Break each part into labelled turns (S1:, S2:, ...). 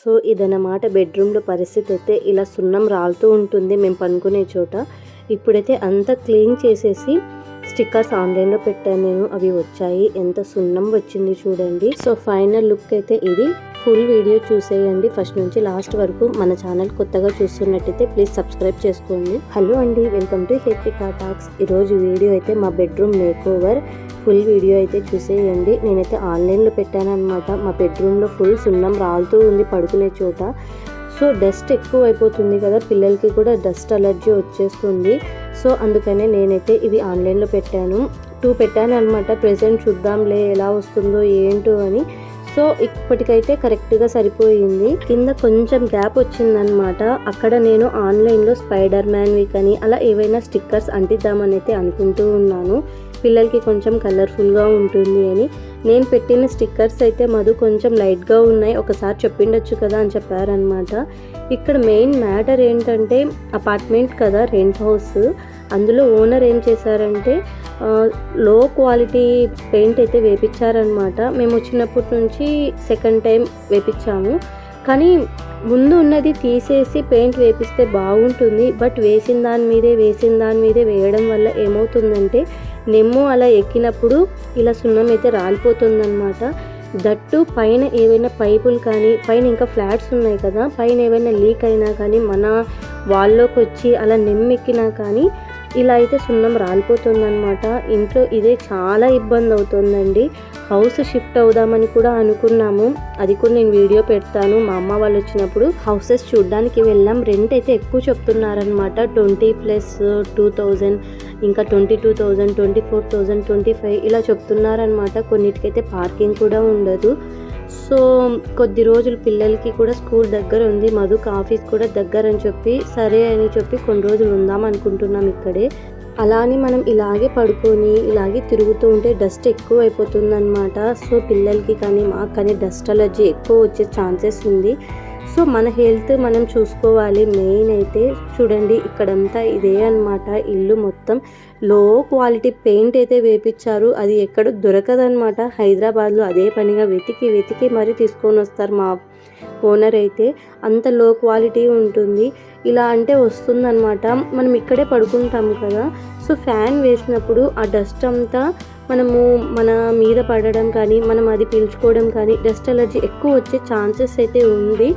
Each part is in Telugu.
S1: సో ఇదన్నమాట బెడ్రూమ్లో పరిస్థితి అయితే ఇలా సున్నం రాలుతూ ఉంటుంది మేము పనుకునే చోట. ఇప్పుడైతే అంతా క్లీన్ చేసేసి స్టిక్కర్స్ ఆన్లైన్లో పెట్టాను నేను అవి వచ్చాయి. ఎంత సున్నం వచ్చింది చూడండి. సో ఫైనల్ లుక్ అయితే ఇది. ఫుల్ వీడియో చూసేయండి. ఫస్ట్ నుంచి లాస్ట్ వరకు మన ఛానల్ కొత్తగా చూస్తున్నట్టయితే ప్లీజ్ సబ్స్క్రైబ్ చేసుకోండి. హలో అండి వెల్కమ్ టు హెచ్కా టాక్స్ ఈరోజు వీడియో అయితే మా bedroom make over full video అయితే చూసేయండి. నేనైతే ఆన్లైన్లో పెట్టాను అనమాట మా బెడ్రూమ్లో ఫుల్ సున్నం రాలుతూ ఉంది పడుకునే చోట. సో డస్ట్ ఎక్కువ అయిపోతుంది కదా పిల్లలకి కూడా డస్ట్ అలర్జీ వచ్చేస్తుంది. సో అందుకనే నేనైతే ఇవి ఆన్లైన్లో పెట్టాను. టూ పెట్టాను అనమాట ప్రెసెంట్ చూద్దాంలే ఎలా వస్తుందో ఏంటో అని. సో ఇప్పటికైతే కరెక్ట్గా సరిపోయింది. కింద కొంచెం గ్యాప్ వచ్చిందనమాట అక్కడ నేను ఆన్లైన్లో స్పైడర్ మ్యాన్వి కానీ అలా ఏవైనా స్టిక్కర్స్ అంటిద్దామని అయితే అనుకుంటూ ఉన్నాను. పిల్లలకి కొంచెం కలర్ఫుల్గా ఉంటుంది అని. నేను పెట్టిన స్టిక్కర్స్ అయితే మధు కొంచెం లైట్గా ఉన్నాయి. ఒకసారి చెప్పిండొచ్చు కదా అని చెప్పారనమాట ఇక్కడ మెయిన్ మ్యాటర్ ఏంటంటే అపార్ట్మెంట్ కదా రెంట్ హౌస్. అందులో ఓనర్ ఏం చేశారంటే లో క్వాలిటీ పెయింట్ అయితే వేపించారనమాట మేము వచ్చినప్పటి నుంచి సెకండ్ టైం వేపించాము. కానీ ముందు ఉన్నది తీసేసి పెయింట్ వేపిస్తే బాగుంటుంది. బట్ వేసిన దాని మీదే వేసిన దాని మీదే వేయడం వల్ల ఏమవుతుందంటే నెమ్ము అలా ఎక్కినప్పుడు ఇలా సున్నం అయితే రాలిపోతుందన్నమాట. దట్టు పైన ఏవైనా పైపులు కానీ పైన ఇంకా ఫ్లాట్స్ ఉన్నాయి కదా పైన ఏవైనా లీక్ అయినా కానీ మన వాళ్ళలోకి వచ్చి అలా నెమ్మెక్కినా కానీ ఇలా అయితే సున్నం రాలిపోతుందనమాట ఇంట్లో ఇదే చాలా ఇబ్బంది అవుతుందండి హౌస్ షిఫ్ట్ అవుదామని కూడా అనుకున్నాము. అది కూడా నేను వీడియో పెడతాను. మా అమ్మ వాళ్ళు వచ్చినప్పుడు హౌసెస్ చూడడానికి వెళ్ళాం. రెంట్ అయితే ఎక్కువ చెప్తున్నారనమాట ట్వంటీ ప్లస్ టూ థౌజండ్ ఇంకా twenty two thousand twenty four thousand twenty five ఇలా చెప్తున్నారనమాట కొన్నిటికైతే పార్కింగ్ కూడా ఉండదు. సో కొద్ది రోజులు పిల్లలకి కూడా స్కూల్ దగ్గర ఉంది. మధుకు ఆఫీస్ కూడా దగ్గర అని చెప్పి సరే అని చెప్పి కొన్ని రోజులు ఉందాం అనుకుంటున్నాం ఇక్కడే. అలా అని మనం ఇలాగే పడుకొని ఇలాగే తిరుగుతూ ఉంటే డస్ట్ ఎక్కువ అయిపోతుందన్నమాట సో పిల్లలకి కానీ మాకు కానీ డస్ట్ అలర్జీ ఎక్కువ వచ్చే ఛాన్సెస్ ఉంది. సో మన హెల్త్ మనం చూసుకోవాలి. మెయిన్ అయితే చూడండి ఇక్కడంతా ఇదే అనమాట ఇల్లు మొత్తం లో క్వాలిటీ పెయింట్ అయితే వేపించారు అది ఎక్కడ దొరకదనమాట హైదరాబాద్లో అదే పనిగా వెతికి వెతికి మరీ తీసుకొని వస్తారు మా ఓనర్ అయితే. అంత లో క్వాలిటీ ఉంటుంది. ఇలా అంటే వస్తుందన్నమాట. మనం ఇక్కడే పడుకుంటాం కదా. సో ఫ్యాన్ వేసినప్పుడు ఆ డస్ట్ అంతా మనము మన మీద పడడం కానీ మనం అది పీల్చుకోవడం కానీ డస్ట్ అలర్జీ ఎక్కువ వచ్చే ఛాన్సెస్ అయితే ఉంది.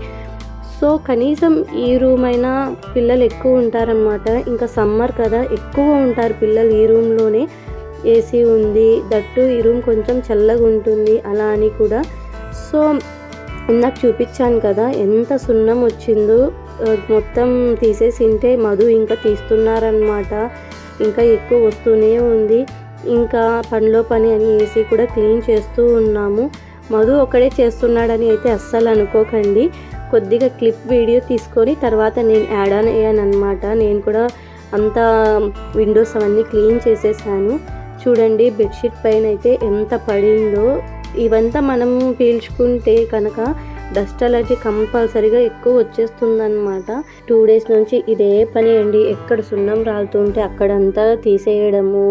S1: సో కనీసం ఈ రూమ్ అయినా పిల్లలు ఎక్కువ ఉంటారనమాట ఇంకా సమ్మర్ కదా ఎక్కువ ఉంటారు పిల్లలు ఈ రూమ్లోనే ఏసీ ఉంది దట్టు ఈ రూమ్ కొంచెం చల్లగా ఉంటుంది అలా అని కూడా. సో ఇందాక చూపించాను కదా ఎంత సున్నం వచ్చిందో మొత్తం తీసేసింటే మధు ఇంకా తీస్తున్నారనమాట ఇంకా ఎక్కువ వస్తూనే ఉంది. ఇంకా పనిలో పని అని ఏసీ కూడా క్లీన్ చేస్తూ ఉన్నాము. మధు ఒకడే చేస్తున్నాడని అయితే అస్సలు అనుకోకండి. కొద్దిగా క్లిప్ వీడియో తీసుకొని తర్వాత నేను యాడ్ ఆన్ అయ్యాను అనమాట నేను కూడా అంతా విండోస్ అవన్నీ క్లీన్ చేసేసాను. చూడండి బెడ్షీట్ పైన అయితే ఎంత పడిందో. ఇవంతా మనం పీల్చుకుంటే కనుక డస్ట్ అలర్జీ కంపల్సరీగా ఎక్కువ వచ్చేస్తుందన్నమాట. టూ డేస్ నుంచి ఇదే పని అండి. ఎక్కడ సున్నం రాలుతుంటే అక్కడంతా తీసేయడము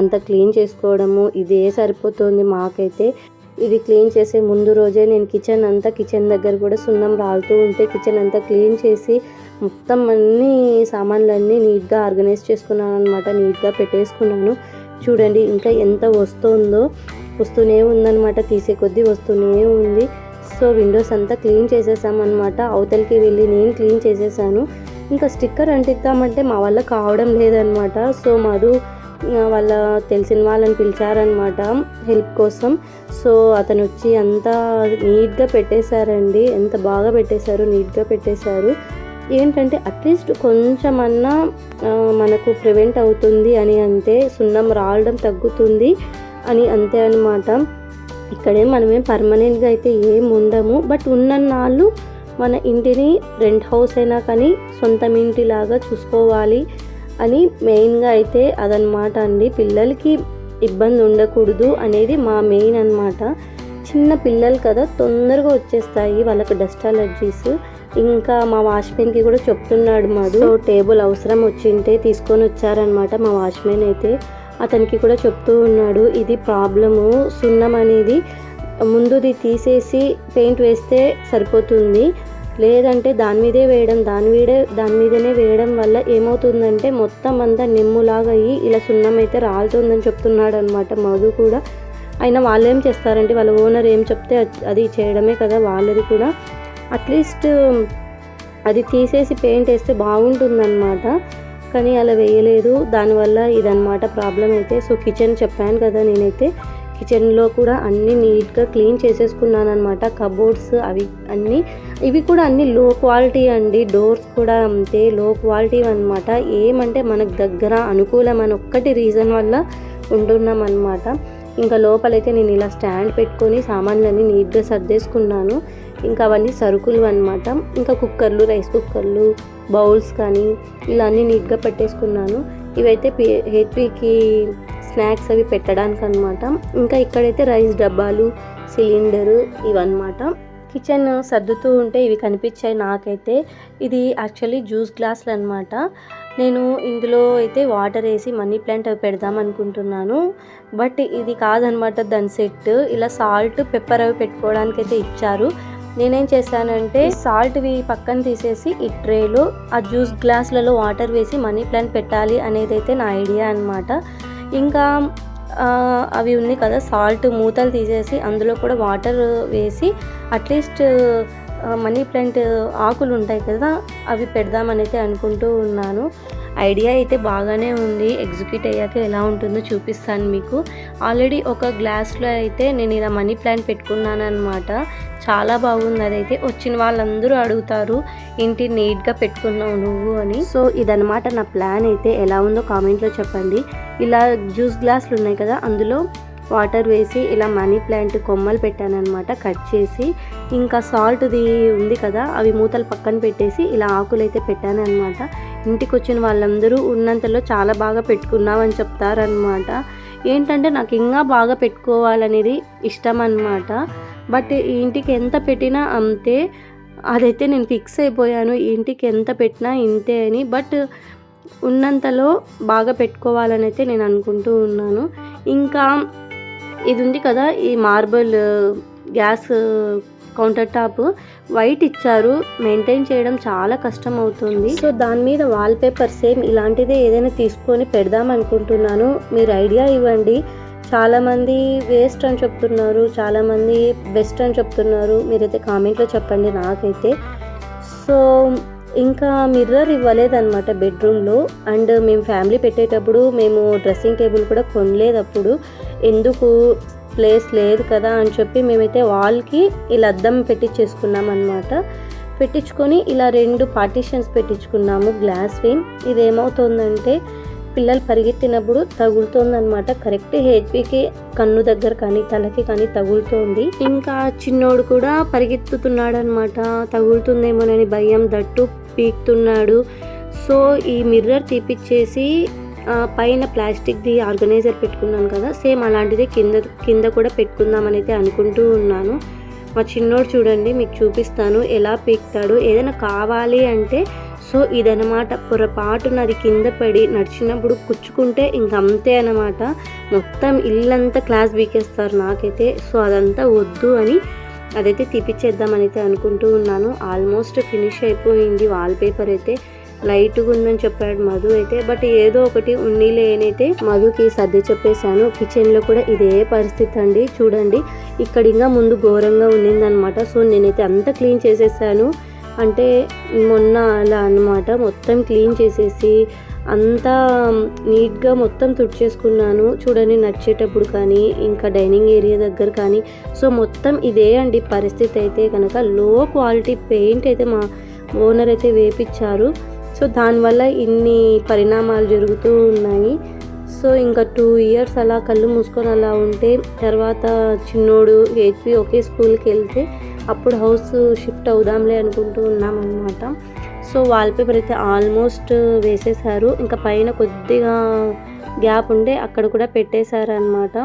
S1: అంతా క్లీన్ చేసుకోవడము ఇదే సరిపోతుంది మాకైతే. ఇది క్లీన్ చేసే ముందు రోజే నేను కిచెన్ అంతా కిచెన్ దగ్గర కూడా సున్నం రాలుతూ ఉంటే కిచెన్ అంతా క్లీన్ చేసి మొత్తం అన్ని సామాన్లన్నీ నీట్గా ఆర్గనైజ్ చేసుకున్నాను అనమాట నీట్గా పెట్టేసుకున్నాను. చూడండి ఇంకా ఎంత వస్తుందో వస్తూనే ఉందన్నమాట తీసే కొద్దీ వస్తూనే ఉంది. సో విండోస్ అంతా క్లీన్ చేసేసామన్నమాట అవతలికి వెళ్ళి నేను క్లీన్ చేసేసాను. ఇంకా స్టిక్కర్ అంటిద్దామంటే మా వల్ల కావడం లేదనమాట సో మధు వాళ్ళ తెలిసిన వాళ్ళని పిలిచారనమాట హెల్ప్ కోసం. సో అతను వచ్చి అంతా నీట్గా పెట్టేశారండి. ఎంత బాగా పెట్టేశారు నీట్గా పెట్టేశారు. ఏంటంటే అట్లీస్ట్ కొంచెమన్నా మనకు ప్రివెంట్ అవుతుంది అని అంతే సున్నం రావడం తగ్గుతుంది అని అంతే అనమాట ఇక్కడే మనమేం పర్మనెంట్గా అయితే ఏం ఉండము. బట్ ఉన్నన్నాళ్ళు మన ఇంటిని రెంట్ హౌస్ అయినా కానీ సొంతం ఇంటిలాగా చూసుకోవాలి. అని మెయిన్గా అయితే అదనమాట అండి. పిల్లలకి ఇబ్బంది ఉండకూడదు అనేది మా మెయిన్ అనమాట చిన్న పిల్లలు కదా తొందరగా వచ్చేస్తాయి వాళ్ళకి డస్ట్ అలర్జీస్. ఇంకా మా వాచ్మెన్కి కూడా చెప్తున్నాడు మాది సో టేబుల్ అవసరం వచ్చింటే తీసుకొని వచ్చారనమాట మా వాచ్మెన్ అయితే. అతనికి కూడా చెప్తూ ఉన్నాడు ఇది ప్రాబ్లము సున్నం అనేది ముందుది తీసేసి పెయింట్ వేస్తే సరిపోతుంది. లేదంటే దాని మీదే వేయడం దాని మీదే దాని మీదనే వేయడం వల్ల ఏమవుతుందంటే మొత్తం అంతా నిమ్ములాగా అయ్యి ఇలా సున్నం అయితే రాలుతుందని చెప్తున్నాడు అనమాట మధు కూడా. అయినా వాళ్ళు ఏం చేస్తారంటే వాళ్ళ ఓనర్ ఏం చెప్తే అది- చేయడమే కదా వాళ్ళది కూడా. అట్లీస్ట్ అది తీసేసి పెయింట్ వేస్తే బాగుంటుందన్నమాట. కానీ అలా వేయలేదు. దానివల్ల ఇదన్నమాట ప్రాబ్లం అయితే. సో కిచెన్ చెప్పాను కదా నేనైతే. కిచెన్లో కూడా అన్నీ నీట్గా క్లీన్ చేసేసుకున్నాను అనమాట కబోర్డ్స్ అవి అన్నీ ఇవి కూడా అన్ని లో క్వాలిటీ అండి. డోర్స్ కూడా అంతే లో క్వాలిటీ అనమాట ఏమంటే మనకు దగ్గర అనుకూలమైన ఒక్కటి రీజన్ వల్ల ఉంటున్నాం అనమాట ఇంకా లోపలైతే నేను ఇలా స్టాండ్ పెట్టుకొని సామాన్లన్నీ నీట్గా సర్దేసుకున్నాను. ఇంకా అవన్నీ సరుకులు అనమాట ఇంకా కుక్కర్లు రైస్ కుక్కర్లు బౌల్స్ కానీ ఇలా అన్నీ నీట్గా పెట్టేసుకున్నాను. ఇవైతే హెచ్పికి స్నాక్స్ అవి పెట్టడానికి అనమాట ఇంకా ఇక్కడైతే రైస్ డబ్బాలు సిలిండరు ఇవన్నమాట. కిచెన్ సర్దుతూ ఉంటే ఇవి కనిపించాయి నాకైతే. ఇది యాక్చువల్లీ జ్యూస్ గ్లాసులు అనమాట నేను ఇందులో అయితే వాటర్ వేసి మనీ ప్లాంట్ అవి పెడదాం అనుకుంటున్నాను. బట్ ఇది కాదనమాట దాని సెట్. ఇలా సాల్ట్ పెప్పర్ అవి పెట్టుకోవడానికి అయితే ఇచ్చారు. నేనేం చేశానంటే సాల్ట్వి పక్కన తీసేసి ఈ ట్రేలో ఆ జ్యూస్ గ్లాసులలో వాటర్ వేసి మనీ ప్లాంట్ పెట్టాలి అనేది అయితే నా ఐడియా అనమాట ఇంకా అవి ఉన్నాయి కదా సాల్ట్ మూతలు తీసేసి అందులో కూడా వాటర్ వేసి అట్లీస్ట్ మనీ ప్లాంట్ ఆకులు ఉంటాయి కదా అవి పెడదామని అయితే అనుకుంటూ ఉన్నాను. ఐడియా అయితే బాగానే ఉంది. ఎగ్జిక్యూట్ అయ్యాక ఎలా ఉంటుందో చూపిస్తాను మీకు. ఆల్రెడీ ఒక గ్లాస్లో అయితే నేను ఇలా మనీ ప్లాంట్ పెట్టుకున్నాను అనమాట చాలా బాగుంది అదైతే. వచ్చిన వాళ్ళందరూ అడుగుతారు ఇంటి నీట్గా పెట్టుకున్నావు నువ్వు? అని. సో ఇదనమాట నా ప్లాన్ అయితే. ఎలా ఉందో కామెంట్లో చెప్పండి. ఇలా జ్యూస్ గ్లాసులు ఉన్నాయి కదా అందులో వాటర్ వేసి ఇలా మనీ ప్లాంట్ కొమ్మలు పెట్టానమాట కట్ చేసి. ఇంకా సాల్ట్ది ఉంది కదా అవి మూతలు పక్కన పెట్టేసి ఇలా ఆకులు అయితే పెట్టాను అనమాట ఇంటికి వచ్చిన వాళ్ళందరూ ఉన్నంతలో చాలా బాగా పెట్టుకున్నామని చెప్తారనమాట ఏంటంటే నాకు ఇంకా బాగా పెట్టుకోవాలనేది ఇష్టం అనమాట బట్ ఇంటికి ఎంత పెట్టినా అంతే అదైతే నేను ఫిక్స్ అయిపోయాను ఇంటికి ఎంత పెట్టినా ఇంతే అని. బట్ ఉన్నంతలో బాగా పెట్టుకోవాలని అయితే నేను అనుకుంటూ ఉన్నాను. ఇంకా ఇది ఉంది కదా ఈ marble gas counter top. White ఇచ్చారు. మెయింటైన్ చేయడం చాలా కష్టం అవుతుంది సో దాని మీద వాల్ పేపర్ సేమ్ ఇలాంటిదే ఏదైనా తీసుకొని పెడదాం అనుకుంటున్నాను. మీరు ఐడియా ఇవ్వండి. చాలామంది వేస్ట్ అని చెప్తున్నారు. చాలామంది బెస్ట్ అని చెప్తున్నారు. మీరైతే కామెంట్లో చెప్పండి నాకైతే. సో ఇంకా మిర్రర్ ఇవ్వలేదన్నమాట బెడ్రూమ్లో అండ్ మేము ఫ్యామిలీ పెట్టేటప్పుడు మేము డ్రెస్సింగ్ టేబుల్ కూడా కొనలేదు అప్పుడు ఎందుకు? ప్లేస్ లేదు కదా అని చెప్పి మేమైతే వాల్కి ఇలా అద్దం పెట్టించేసుకున్నాం అనమాట పెట్టించుకొని ఇలా రెండు పార్టీషన్స్ పెట్టించుకున్నాము గ్లాస్ గ్లాస్వి ఇది ఏమవుతుందంటే పిల్లలు పరిగెత్తినప్పుడు తగులుతోందనమాట కరెక్ట్ హెచ్పికి కన్ను దగ్గర కానీ తలకి కానీ తగులుతోంది. ఇంకా చిన్నోడు కూడా పరిగెత్తుతున్నాడు అనమాట తగులుతుందేమోనని భయం దట్టు పీకుతున్నాడు. సో ఈ మిర్రర్ తీపిచ్చేసి పైన ప్లాస్టిక్ది ఆర్గనైజర్ పెట్టుకున్నాను కదా. సేమ్ అలాంటిది కింద కింద కూడా పెట్టుకుందామని అయితే అనుకుంటూ ఉన్నాను. మా చిన్నోడు చూడండి మీకు చూపిస్తాను ఎలా పీక్తాడు. ఏదైనా కావాలి అంటే సో ఇదనమాట పొరపాటున అది కింద పడి నడిచినప్పుడు కుచ్చుకుంటే ఇంకంతే అనమాట మొత్తం ఇల్లంతా క్లాస్ బీకేస్తారు నాకైతే. సో అదంతా వద్దు అని అదైతే తీపిచ్చేద్దామని అయితే అనుకుంటూ ఉన్నాను. ఆల్మోస్ట్ ఫినిష్ అయిపోయింది వాల్ పేపర్ అయితే. లైట్గా ఉందని చెప్పాడు మధు అయితే. బట్ ఏదో ఒకటి ఉన్ని లేనైతే మధుకి సర్ది చెప్పేశాను. కిచెన్లో కూడా ఇదే పరిస్థితి అండి. చూడండి ఇక్కడ ఇంకా ముందు ఘోరంగా ఉన్నిందనమాట. సో నేనైతే అంతా క్లీన్ చేసేసాను. అంటే మొన్న అలా అన్నమాట. మొత్తం క్లీన్ చేసేసి అంతా నీట్గా మొత్తం తుడిచేసుకున్నాను. చూడండి నడిచేటప్పుడు కానీ ఇంకా డైనింగ్ ఏరియా దగ్గర కానీ. సో మొత్తం ఇదే అండి పరిస్థితి అయితే. కనుక లో క్వాలిటీ పెయింట్ అయితే మా ఓనర్ అయితే వేపించారు సో దానివల్ల ఇన్ని పరిణామాలు జరుగుతూ ఉన్నాయి. సో ఇంకా టూ ఇయర్స్ అలా కళ్ళు మూసుకొని అలా ఉంటే తర్వాత చిన్నోడు హెచ్పి ఒకే స్కూల్కి వెళ్తే అప్పుడు హౌస్ షిఫ్ట్ అవుదాంలే అనుకుంటూ ఉన్నామన్నమాట. సో వాల్పేపర్ అయితే ఆల్మోస్ట్ వేసేసారు ఇంకా పైన కొద్దిగా గ్యాప్ ఉండే అక్కడ కూడా పెట్టేశారనమాట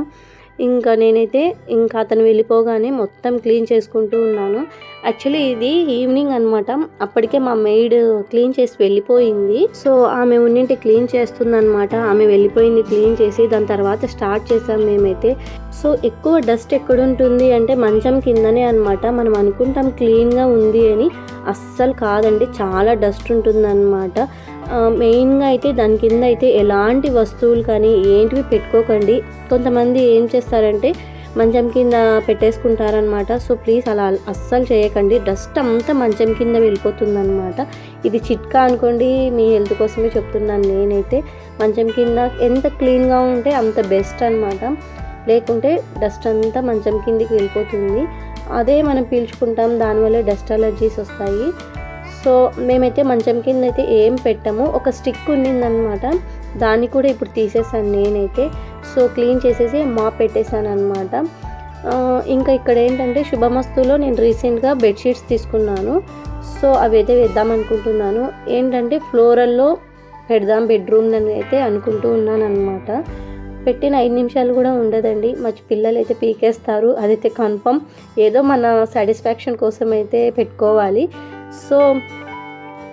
S1: ఇంకా నేనైతే ఇంకా అతను వెళ్ళిపోగానే మొత్తం క్లీన్ చేసుకుంటూ ఉన్నాను. యాక్చువల్లీ ఇది ఈవినింగ్ అనమాట అప్పటికే మా మెయిడ్ క్లీన్ చేసి వెళ్ళిపోయింది. సో ఆమె ఉన్నింటి క్లీన్ చేస్తుందన్నమాట. ఆమె వెళ్ళిపోయింది క్లీన్ చేసి దాని తర్వాత స్టార్ట్ చేసాం మేమైతే. సో ఎక్కువ డస్ట్ ఎక్కడుంటుంది అంటే మంచం కిందనే అనమాట మనం అనుకుంటాం క్లీన్గా ఉంది అని. అస్సలు కాదండి. చాలా డస్ట్ ఉంటుందన్నమాట. మెయిన్గా అయితే దాని కింద అయితే ఎలాంటి వస్తువులు కానీ ఏంటివి పెట్టుకోకండి. కొంతమంది ఏం చేస్తారంటే మంచం కింద పెట్టేసుకుంటారనమాట సో ప్లీజ్ అలా అస్సలు చేయకండి. డస్ట్ అంతా మంచం కింద వెళ్ళిపోతుందనమాట ఇది చిట్కా అనుకోండి మీ హెల్త్ కోసమే చెప్తున్నాను నేనైతే. మంచం కింద ఎంత క్లీన్గా ఉంటే అంత బెస్ట్ అనమాట లేకుంటే డస్ట్ అంతా మంచం కిందికి వెళ్ళిపోతుంది. అదే మనం పీల్చుకుంటాం దానివల్ల డస్ట్ అలర్జీస్ వస్తాయి. సో మేమైతే మంచం కింద అయితే ఏం పెట్టాము. ఒక స్టిక్ ఉండిందనమాట దాన్ని కూడా ఇప్పుడు తీసేసాను నేనైతే. సో క్లీన్ చేసేసి మా పెట్టేశాను అనమాట ఇంకా ఇక్కడ ఏంటంటే శుభమస్తులో నేను రీసెంట్గా బెడ్షీట్స్ తీసుకున్నాను. సో అవి అయితే వేద్దాం అనుకుంటున్నాను. ఏంటంటే ఫ్లోరల్లో పెడదాం బెడ్రూమ్ అని అయితే అనుకుంటూ ఉన్నాను అనమాట పెట్టిన ఐదు నిమిషాలు కూడా ఉండదండి. మా పిల్లలు అయితే పీకేస్తారు. అదైతే కన్ఫర్మ్ ఏదో మన సాటిస్ఫాక్షన్ కోసం అయితే పెట్టుకోవాలి. సో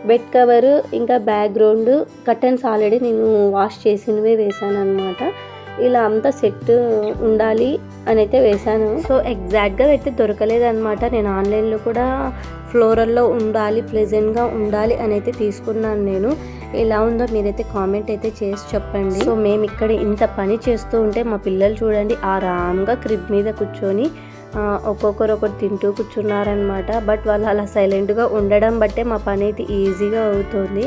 S1: బెడ్ కవరు ఇంకా బ్యాక్గ్రౌండ్ కర్టన్స్ ఆల్రెడీ నేను వాష్ చేసినవే వేసాను అనమాట ఇలా అంతా సెట్ ఉండాలి అని అయితే వేశాను సో ఎగ్జాక్ట్గా అయితే దొరకలేదనమాట నేను ఆన్లైన్లో కూడా ఫ్లోరల్లో ఉండాలి ప్లెజెంట్గా ఉండాలి అని అయితే తీసుకున్నాను నేను. ఎలా ఉందో మీరైతే కామెంట్ అయితే చేసి చెప్పండి. సో మేము ఇక్కడ ఇంత పని చేస్తూ ఉంటే మా పిల్లలు చూడండి ఆరామ్గా క్రిబ్ మీద కూర్చొని ఒక్కొక్కరు ఒకరు తింటూ కూర్చున్నారనమాట బట్ వాళ్ళు అలా సైలెంట్గా ఉండడం బట్టే మా పని అయితే ఈజీగా అవుతుంది.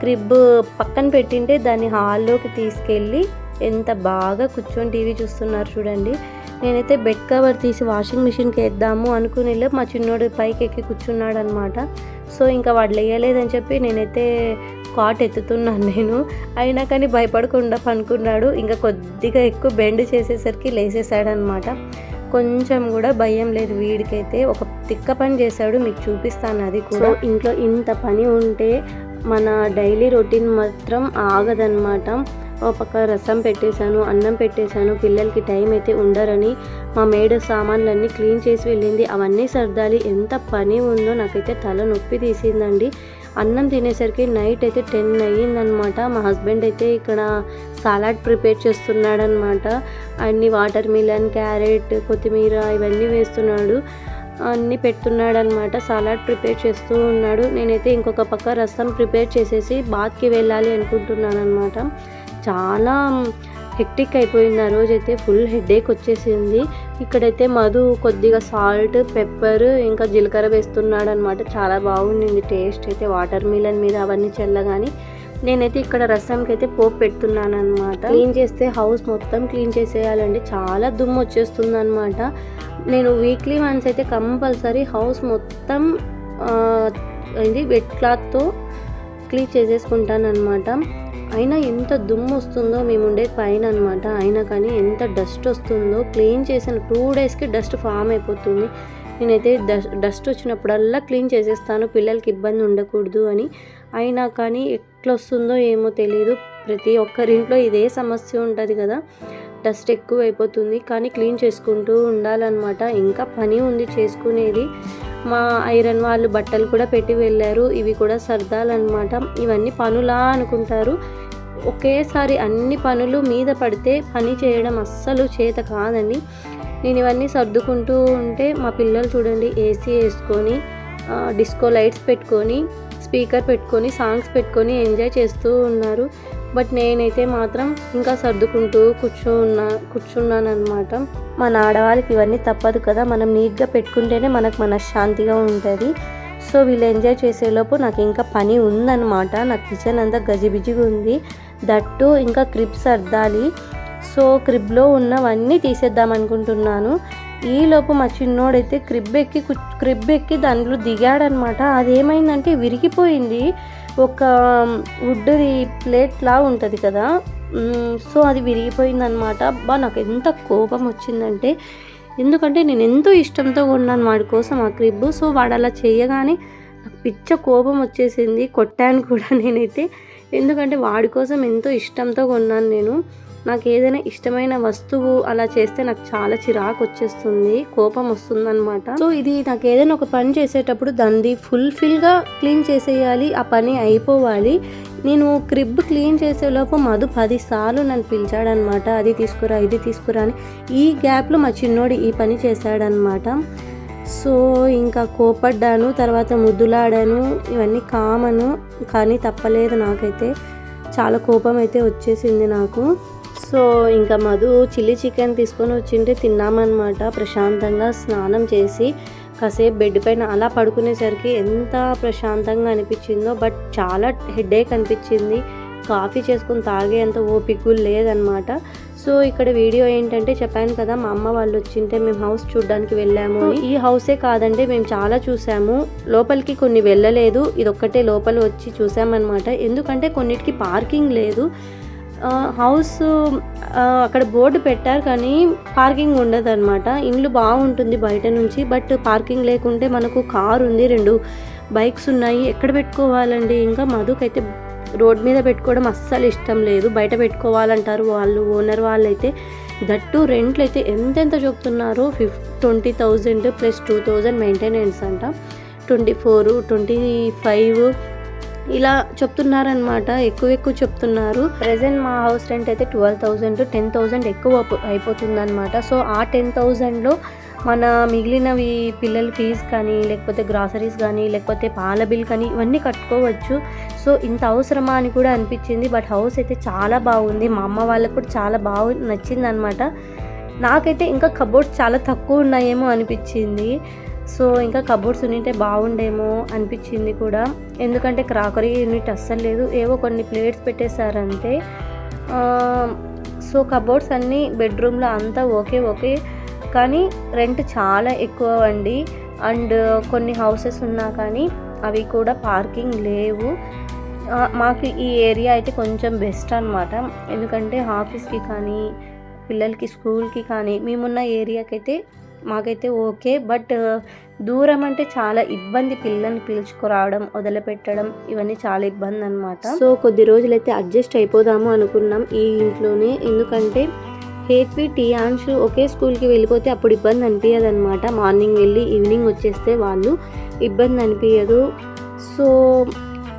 S1: క్రిబ్ పక్కన పెట్టింటే దాన్ని హాల్లోకి తీసుకెళ్ళి ఎంత బాగా కూర్చొని టీవీ చూస్తున్నారు చూడండి. నేనైతే బెడ్ కవర్ తీసి వాషింగ్ మిషన్కి వేద్దాము అనుకునేలో మా చిన్నోడు పైకి ఎక్కి కూర్చున్నాడు అనమాట సో ఇంకా వాడు లేయలేదని చెప్పి నేనైతే కాట్ ఎత్తుతున్నాను నేను. అయినా కానీ భయపడకుండా పనుకున్నాడు. ఇంకా కొద్దిగా ఎక్కువ బెండ్ చేసేసరికి లేసేసాడనమాట కొంచెం కూడా భయం లేదు. వీడికైతే ఒక తిక్క పని చేశాడు. మీకు చూపిస్తాను అది కూడా. ఇంట్లో ఇంత పని ఉంటే మన డైలీ రొటీన్ మాత్రం ఆగదనమాట ఒక పక్క రసం పెట్టేశాను అన్నం పెట్టేశాను పిల్లలకి టైం అయితే ఉండరని మా మేడ సామాన్లన్నీ క్లీన్ చేసి వెళ్ళింది. అవన్నీ సర్దాలి. ఎంత పని ఉందో నాకైతే తల నొప్పి తీసిందండి. అన్నం తినేసరికి నైట్ అయితే టెన్ అయ్యిందనమాట మా హస్బెండ్ అయితే ఇక్కడ సలాడ్ ప్రిపేర్ చేస్తున్నాడనమాట అన్ని వాటర్ మిలన్ క్యారెట్ కొత్తిమీర ఇవన్నీ వేస్తున్నాడు. అన్నీ పెడుతున్నాడు అనమాట సలాడ్ ప్రిపేర్ చేస్తూ ఉన్నాడు. నేనైతే ఇంకొక పక్క రసం ప్రిపేర్ చేసేసి బాత్కి వెళ్ళాలి అనుకుంటున్నాను అనమాట చాలా హెక్టిక్ అయిపోయింది. ఆ రోజైతే ఫుల్ హెడేక్ వచ్చేసింది. ఇక్కడైతే మధు కొద్దిగా సాల్ట్ పెప్పర్ ఇంకా జీలకర్ర వేస్తున్నాడు అనమాట చాలా బాగుండింది టేస్ట్. అయితే వాటర్ మిలన్ మీద అవన్నీ చల్లగాని నేనైతే ఇక్కడ రసంకి అయితే పోపు పెడుతున్నాను అనమాట క్లీన్ చేస్తే హౌస్ మొత్తం క్లీన్ చేసేయాలండి. చాలా దుమ్ము వచ్చేస్తుంది అనమాట నేను వీక్లీ వన్స్ అయితే కంపల్సరీ హౌస్ మొత్తం ఇది వెట్ క్లాత్తో క్లీన్ చేసేసుకుంటాను అనమాట అయినా ఎంత దుమ్ము వస్తుందో మేము ఉండే పైన అనమాట అయినా కానీ ఎంత డస్ట్ వస్తుందో క్లీన్ చేసిన టూ డేస్కి డస్ట్ ఫామ్ అయిపోతుంది. నేనైతే డస్ట్ డస్ట్ వచ్చినప్పుడల్లా క్లీన్ చేసేస్తాను పిల్లలకి ఇబ్బంది ఉండకూడదు అని. అయినా కానీ ఎట్లా వస్తుందో ఏమో తెలియదు ప్రతి ఒక్కరింట్లో ఇదే సమస్య ఉంటుంది కదా. డస్ట్ ఎక్కువ అయిపోతుంది కానీ క్లీన్ చేసుకుంటూ ఉండాలన్నమాట. ఇంకా పని ఉంది చేసుకునేది. మా ఐరన్ వాళ్ళు బట్టలు కూడా పెట్టి వెళ్ళారు. ఇవి కూడా సర్దాలన్నమాట. ఇవన్నీ పనులా అనుకుంటారు. ఒకేసారి అన్ని పనులు మీద పడితే పని చేయడం అస్సలు చేత కాదండి నేను ఇవన్నీ సర్దుకుంటూ ఉంటే మా పిల్లలు చూడండి ఏసీ వేసుకొని డిస్కో లైట్స్ పెట్టుకొని స్పీకర్ పెట్టుకొని సాంగ్స్ పెట్టుకొని ఎంజాయ్ చేస్తూ ఉన్నారు. బట్ నేనైతే మాత్రం ఇంకా సర్దుకుంటూ కూర్చున్నా కూర్చున్నాను అనమాట మన ఆడవాళ్ళకి ఇవన్నీ తప్పదు కదా మనం నీట్గా పెట్టుకుంటేనే మనకు మనశ్శాంతిగా ఉంటుంది. సో వీళ్ళు ఎంజాయ్ చేసేలోపు నాకు ఇంకా పని ఉందన్నమాట. నా కిచెన్ అంతా గజిబిజిగా ఉంది. దట్టు ఇంకా క్రిప్స్ అద్దాలి. సో క్రిబ్లో ఉన్నవన్నీ తీసేద్దాం అనుకుంటున్నాను. ఈలోపు మా చిన్నోడైతే క్రిబ్ ఎక్కి క్రిబ్ ఎక్కి దాంట్లో దిగాడనమాట. అదేమైందంటే విరిగిపోయింది. ఒక వుడ్ది ప్లేట్లా ఉంటుంది కదా. సో అది విరిగిపోయిందనమాట. అబ్బా నాకు ఎంత కోపం వచ్చిందంటే ఎందుకంటే నేను ఎంతో ఇష్టంతో కొన్నాను వాడి కోసం ఆ క్రిబ్. సో వాడు అలా చేయగానే నాకు పిచ్చ కోపం వచ్చేసింది. కొట్టాను కూడా నేనైతే. ఎందుకంటే వాడి కోసం ఎంతో ఇష్టంతో కొన్నాను నేను. నాకు ఏదైనా ఇష్టమైన వస్తువు అలా చేస్తే నాకు చాలా చిరాకు వచ్చేస్తుంది కోపం వస్తుంది అనమాట సో ఇది నాకు ఏదైనా ఒక పని చేసేటప్పుడు దాన్ని ఫుల్ఫిల్గా క్లీన్ చేసేయాలి ఆ పని అయిపోవాలి. నేను క్రిబ్ క్లీన్ చేసేలోపు మధు పదిసార్లు నన్ను పిలిచాడనమాట అది తీసుకురా ఇది తీసుకురా అని ఈ గ్యాప్లో మా చిన్నోడు ఈ పని చేశాడనమాట సో ఇంకా కోపడ్డాను తర్వాత ముద్దులాడాను ఇవన్నీ కామను కానీ తప్పలేదు నాకైతే. చాలా కోపం అయితే వచ్చేసింది నాకు. సో ఇంకా మధు చిల్లీ చికెన్ తీసుకొని వచ్చింటే తిన్నామన్నమాట. ప్రశాంతంగా స్నానం చేసి కాసేపు బెడ్ పైన అలా పడుకునేసరికి ఎంత ప్రశాంతంగా అనిపించిందో బట్ చాలా హెడేక్ అనిపించింది. కాఫీ చేసుకుని తాగేంత ఓపిక కూడా లేదనమాట సో ఇక్కడ వీడియో ఏంటంటే చెప్పాను కదా మా అమ్మ వాళ్ళు వచ్చింటే మేము హౌస్ చూడడానికి వెళ్ళాము ఈ హౌసే కాదంటే మేము చాలా చూసాము. లోపలికి కొన్ని వెళ్ళలేదు ఇదొక్కటే లోపల వచ్చి చూసామన్నమాట. ఎందుకంటే కొన్నిటికి పార్కింగ్ లేదు. హౌస్ అక్కడ బోర్డు పెట్టారు కానీ పార్కింగ్ ఉండదు అనమాట ఇండ్లు బాగుంటుంది బయట నుంచి బట్ పార్కింగ్ లేకుంటే మనకు కార్ ఉంది రెండు బైక్స్ ఉన్నాయి. ఎక్కడ పెట్టుకోవాలండి? ఇంకా మధుకైతే రోడ్ మీద పెట్టుకోవడం అస్సలు ఇష్టం లేదు. బయట పెట్టుకోవాలంటారు వాళ్ళు. ఓనర్ వాళ్ళైతే దట్టు రెంట్లు అయితే ఎంతెంత చెప్తున్నారో ఫిఫ్ twenty thousand plus two thousand maintenance అంట. ట్వంటీ ఫోర్ ట్వంటీ ఫైవ్ ఇలా చెప్తున్నారనమాట ఎక్కువ ఎక్కువ చెప్తున్నారు. ప్రజెంట్ మా హౌస్ రెంట్ అయితే ట్వెల్వ్ థౌజండ్ టెన్ థౌజండ్ ఎక్కువ అయిపోతుందనమాట సో ఆ టెన్ థౌజండ్లో మన మిగిలినవి పిల్లల ఫీజు కానీ లేకపోతే గ్రాసరీస్ కానీ లేకపోతే పాల బిల్ కానీ ఇవన్నీ కట్టుకోవచ్చు. సో ఇంత అవసరమా అని కూడా అనిపించింది. బట్ హౌస్ అయితే చాలా బాగుంది. మా అమ్మ వాళ్ళకు కూడా చాలా బాగు నచ్చింది అనమాట నాకైతే ఇంకా కబోర్డ్స్ చాలా తక్కువ ఉన్నాయేమో అనిపించింది. సో ఇంకా కబోర్డ్స్ ఉంటే బాగుండేమో అనిపించింది కూడా. ఎందుకంటే క్రాకరీ యూనిట్ అస్సలు లేదు. ఏవో కొన్ని ప్లేట్స్ పెట్టేశారంతే. సో కబోర్డ్స్ అన్నీ బెడ్రూమ్లో అంతా ఓకే ఓకే. కానీ రెంట్ చాలా ఎక్కువ అండి అండ్ కొన్ని హౌసెస్ ఉన్నా కానీ అవి కూడా పార్కింగ్ లేవు. మాకు ఈ ఏరియా అయితే కొంచెం బెస్ట్ అనమాట ఎందుకంటే ఆఫీస్కి కానీ పిల్లలకి స్కూల్కి కానీ మేమున్న ఏరియాకైతే మాకైతే ఓకే. బట్ దూరం అంటే చాలా ఇబ్బంది పిల్లల్ని పిలుచుకురావడం వదిలిపెట్టడం ఇవన్నీ చాలా ఇబ్బంది అనమాట సో కొద్ది రోజులైతే అడ్జస్ట్ అయిపోదాము అనుకున్నాం ఈ ఇంట్లోనే. ఎందుకంటే హేత్వి టీయాన్షు ఒకే స్కూల్కి వెళ్ళిపోతే అప్పుడు ఇబ్బంది అనిపించదు అనమాట మార్నింగ్ వెళ్ళి ఈవినింగ్ వచ్చేస్తే వాళ్ళు ఇబ్బంది అనిపించదు సో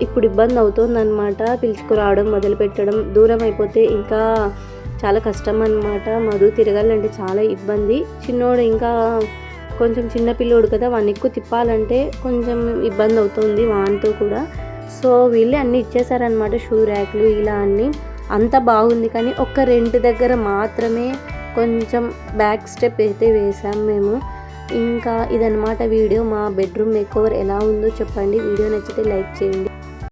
S1: ఇప్పుడు ఇబ్బంది అవుతుందన్నమాట. పిలుచుకురావడం మొదలుపెట్టడం దూరం అయిపోతే ఇంకా చాలా కష్టం అనమాట మధు తిరగాలంటే చాలా ఇబ్బంది. చిన్నోడు ఇంకా కొంచెం చిన్న పిల్లోడు కదా వాడిని ఎక్కువ తిప్పాలంటే కొంచెం ఇబ్బంది అవుతుంది వానితో కూడా. సో వీళ్ళే అన్నీ ఇచ్చేసారనమాట షూ ర్యాక్లు ఇలా అన్నీ. అంత బాగుంది. కానీ ఒక్క రెంట్ దగ్గర మాత్రమే కొంచెం బ్యాక్ స్టెప్ అయితే వేసాం మేము. ఇంకా ఇదనమాట వీడియో. మా బెడ్రూమ్ మేకోవర్ ఎలా ఉందో చెప్పండి. వీడియో నచ్చితే లైక్ చేయండి.